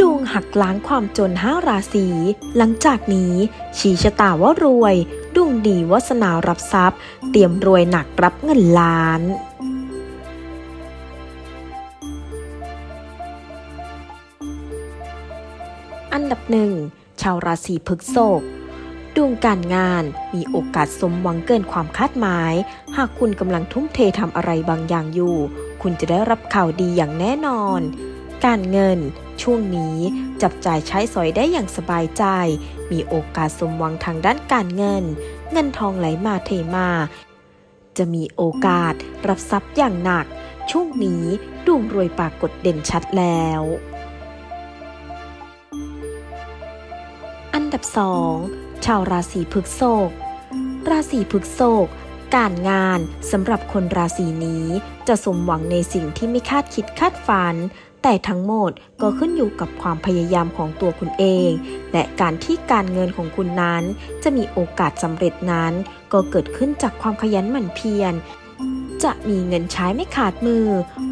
ดวงหักล้างความจนห้าราศี หลังจากนี้ชี้ชะตาว่ารวย ดวงดีวาสนารับทรัพย์ เตรียมรวยหนักรับเงินล้านอันดับหนึ่งชาวราศีพฤษภดวงการงานมีโอกาสสมหวังเกินความคาดหมาย หากคุณกำลังทุ่มเททำอะไรบางอย่างอยู่ คุณจะได้รับข่าวดีอย่างแน่นอน การเงิน ช่วงนี้จับจ่ายใช้สอยได้อย่างสบายใจ มีโอกาสสมหวังทางด้านการเงิน เงินทองไหลมาเทมา จะมีโอกาสรับทรัพย์อย่างหนัก ช่วงนี้ดวงรวยปรากฏเด่นชัดแล้ว อันดับ 2 ชาวราศีพฤษภราศีพฤษภการงานสำหรับคนราศีนี้จะสมหวังในสิ่งที่ไม่คาดคิดคาดฝัน แต่ทั้งหมดก็ขึ้นอยู่กับความพยายามของตัวคุณเอง และการที่การเงินของคุณนั้น จะมีโอกาสสำเร็จนั้น ก็เกิดขึ้นจากความขยันหมั่นเพียรจะมีเงินใช้ไม่ขาดมือ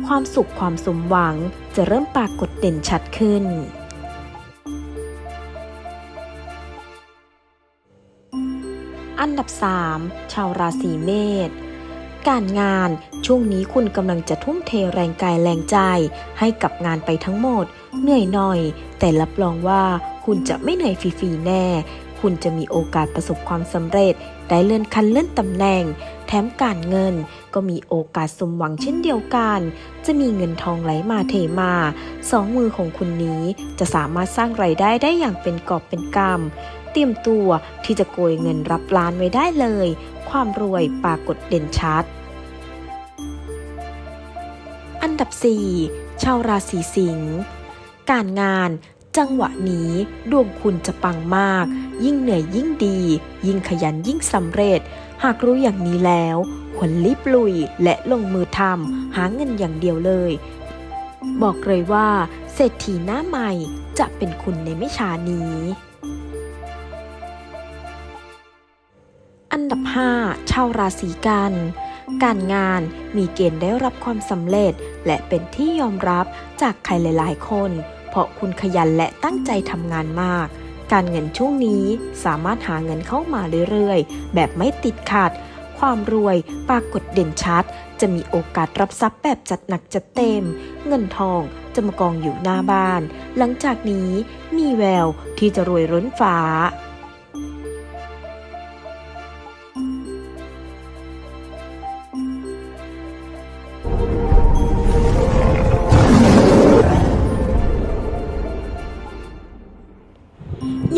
ความสุขความสมหวัง จะเริ่มปรากฏเด่นชัดขึ้น อันดับ 3 ชาวราศีเมษ การงาน ช่วงนี้คุณกำลังจะทุ่มเทแรงกายแรงใจ ให้กับงานไปทั้งหมด เหนื่อยหน่อย แต่รับรองว่าคุณจะไม่เหนื่อยฟรีๆแน่ คุณจะมีโอกาสประสบความสำเร็จ ได้เลื่อนขั้นเลื่อนตำแหน่ง แถมการเงิน ก็มีโอกาสสมหวังเช่นเดียวกัน จะมีเงินทองไหลมาเทมา สองมือของคุณนี้จะสามารถสร้างไรายได้ได้อย่างเป็นกอบเป็นกำเตรียมตัวที่จะโกยเงินรับล้านไว้ได้เลยความรวยปรากฏเด่นชัด อันดับ 4 ชาวราศีสิงห์การงานจังหวะนี้ดวงคุณจะปังมาก ยิ่งเหนื่อยยิ่งดี ยิ่งขยันยิ่งสำเร็จ หากรู้อย่างนี้แล้วควรรีบลุยและลงมือทำหาเงินอย่างเดียวเลย บอกเลยว่า เศรษฐีหน้าใหม่จะเป็นคุณในไม่ช้านี้ อันดับ 5 ชาวราศีกัน การงานมีเกณฑ์ได้รับความสำเร็จ และเป็นที่ยอมรับจากใครหลาย ๆ คน เพราะคุณขยันและตั้งใจทำงานมาก การเงินช่วงนี้สามารถหาเงินเข้ามาเรื่อย ๆ แบบไม่ติดขัด ความรวยปรากฏเด่นชัด จะมีโอกาสรับทรัพย์แบบจัดหนักจัดเต็ม เงินทองจะมากองอยู่หน้าบ้าน หลังจากนี้มีแววที่จะรวยร้นฟ้า